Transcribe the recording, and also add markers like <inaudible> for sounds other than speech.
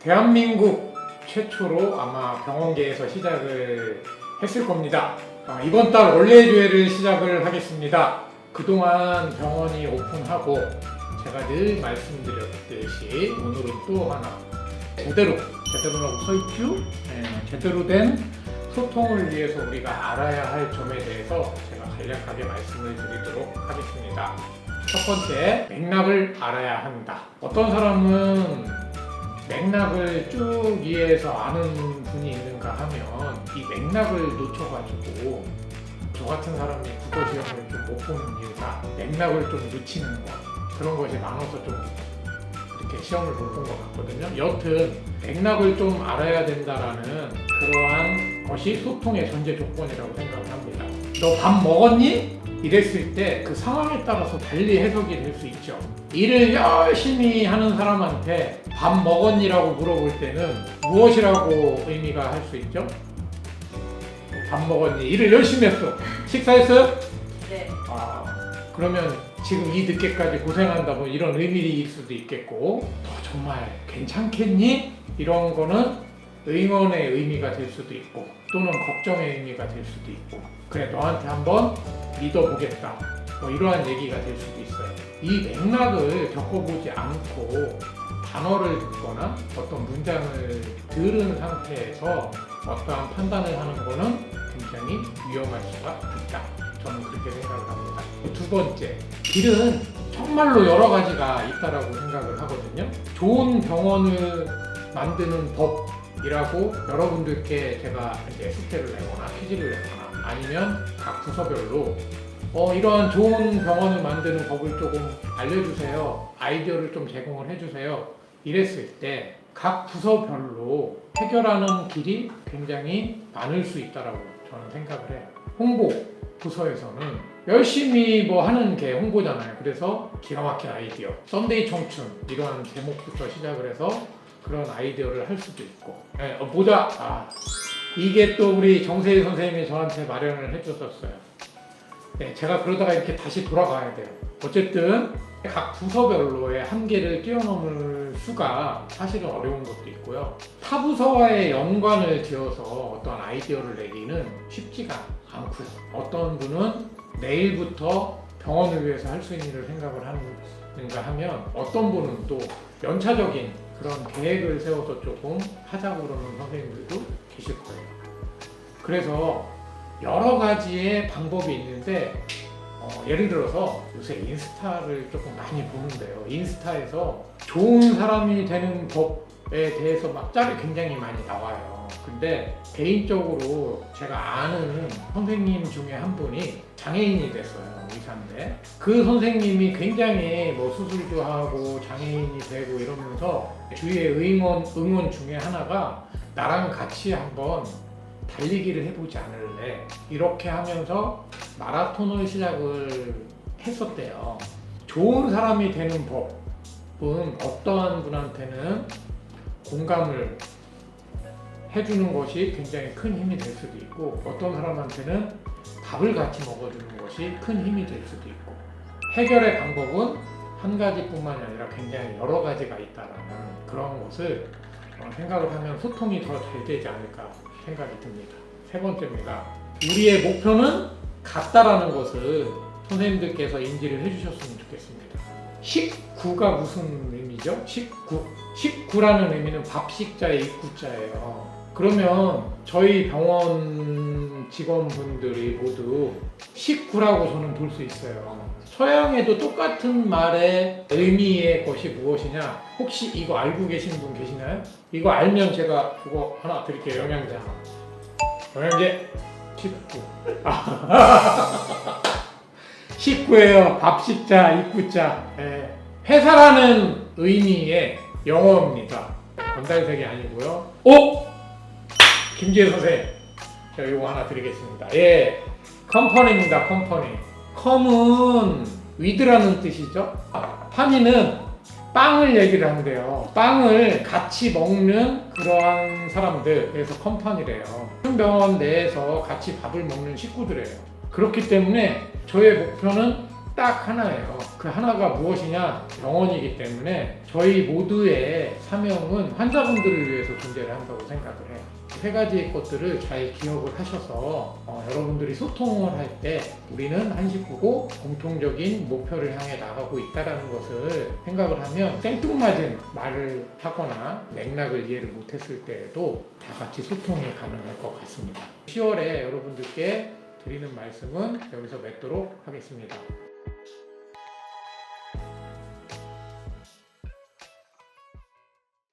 대한민국 최초로 아마 병원계에서 시작을 했을 겁니다. 어, 이번 달 원래 주회를 시작을 하겠습니다. 그동안 병원이 오픈하고 제가 늘 말씀드렸듯이 오늘은 또 하나 제대로 제대로라고 써있죠? 네, 제대로 된 소통을 위해서 우리가 알아야 할 점에 대해서 제가 간략하게 말씀을 드리도록 하겠습니다. 첫 번째, 맥락을 알아야 한다. 어떤 사람은 맥락을 쭉 이해해서 아는 분이 있는가 하면 이 맥락을 놓쳐가지고 저 같은 사람이 국어 시험을 좀 못 보는 이유가 맥락을 좀 놓치는 거 그런 것이 많아서 좀 이렇게 시험을 못 본 것 같거든요. 여튼 맥락을 좀 알아야 된다라는 그러한 것이 소통의 전제 조건이라고 생각을 합니다. 너 밥 먹었니? 이랬을 때 그 상황에 따라서 달리 해석이 될 수 있죠. 일을 열심히 하는 사람한테 밥 먹었니라고 물어볼 때는 무엇이라고 의미가 할 수 있죠? 밥 먹었니? 일을 열심히 했어. 식사했어요? 네. 아, 그러면 지금 이 늦게까지 고생한다 뭐 이런 의미일 수도 있겠고 너 정말 괜찮겠니? 이런 거는 응원의 의미가 될 수도 있고 또는 걱정의 의미가 될 수도 있고 그래 너한테 한번 믿어보겠다 뭐 이러한 얘기가 될 수도 있어요 이 맥락을 겪어보지 않고 단어를 듣거나 어떤 문장을 들은 상태에서 어떠한 판단을 하는 거는 굉장히 위험할 수가 있다 저는 그렇게 생각을 합니다. 두 번째, 길은 정말로 여러 가지가 있다라고 생각을 하거든요. 좋은 병원을 만드는 법 이라고 여러분들께 제가 이제 에세이를 내거나 퀴즈를 내거나 아니면 각 부서별로 어, 이러한 좋은 병원을 만드는 법을 조금 알려주세요. 아이디어를 좀 제공을 해주세요. 이랬을 때 각 부서별로 해결하는 길이 굉장히 많을 수 있다라고 저는 생각을 해요. 홍보 부서에서는 열심히 뭐 하는 게 홍보잖아요. 그래서 기가 막힌 아이디어, 썬데이 청춘 이런 제목부터 시작을 해서 그런 아이디어를 할 수도 있고. 네, 어, 보자. 아, 이게 또 우리 정세희 선생님이 저한테 마련을 해줬었어요. 네, 제가 그러다가 이렇게 다시 돌아가야 돼요. 어쨌든 각 부서별로의 한계를 뛰어넘을 수가 사실은 어려운 것도 있고요. 타 부서와의 연관을 지어서 어떤 아이디어를 내기는 쉽지가 않고요. 어떤 분은 내일부터 병원을 위해서 할 수 있는 일을 생각을 하는가 하면 어떤 분은 또 연차적인 그런 계획을 세워서 조금 하자고 그러는 선생님들도 계실 거예요. 그래서 여러 가지의 방법이 있는데 어, 예를 들어서 요새 인스타를 조금 많이 보는데요. 인스타에서 좋은 사람이 되는 법에 대해서 막 짤이 굉장히 많이 나와요. 근데 개인적으로 제가 아는 선생님 중에 한 분이 장애인이 됐어요. 의사인데. 그 선생님이 굉장히 뭐 수술도 하고 장애인이 되고 이러면서 주위의 응원, 응원 중에 하나가 나랑 같이 한번 달리기를 해보지 않을래. 이렇게 하면서 마라톤을 시작을 했었대요. 좋은 사람이 되는 법은 어떠한 분한테는 공감을 해주는 것이 굉장히 큰 힘이 될 수도 있고 어떤 사람한테는 밥을 같이 먹어주는 것이 큰 힘이 될 수도 있고 해결의 방법은 한 가지뿐만이 아니라 굉장히 여러 가지가 있다라는 그런 것을 어, 생각을 하면 소통이 더 잘 되지 않을까 생각이 듭니다. 세 번째입니다. 우리의 목표는 같다라는 것을 선생님들께서 인지를 해주셨으면 좋겠습니다. 식구가 무슨 의미죠? 식구. 식구라는 의미는 밥식자의 입구자예요. 그러면 저희 병원 직원분들이 모두 식구라고 저는 볼 수 있어요. 서양에도 똑같은 말의 의미의 것이 무엇이냐? 혹시 이거 알고 계신 분 계시나요? 이거 알면 제가 그거 하나 드릴게요. 영양제 하나. 영양제 식구. 식구예요. <laughs> 밥식자, 입구자. 예. 회사라는 의미의 영어입니다. 건달색이 아니고요. 오! 김지혜 선생님. 제가 이거 하나 드리겠습니다. 예. 컴퍼니입니다. 컴퍼니. 컴은 위드라는 뜻이죠. 파니는 빵을 얘기를 한대요. 빵을 같이 먹는 그러한 사람들, 그래서 컴퍼니래요. 큰 병원 내에서 같이 밥을 먹는 식구들이에요. 그렇기 때문에 저의 목표는 딱 하나예요. 그 하나가 무엇이냐? 병원이기 때문에 저희 모두의 사명은 환자분들을 위해서 존재를 한다고 생각을 해요. 세 가지의 것들을 잘 기억을 하셔서 어, 여러분들이 소통을 할 때 우리는 한 식구고 공통적인 목표를 향해 나가고 있다는 것을 생각을 하면 생뚱맞은 말을 하거나 맥락을 이해를 못했을 때에도 다 같이 소통이 가능할 것 같습니다. 10월에 여러분들께 드리는 말씀은 여기서 맺도록 하겠습니다.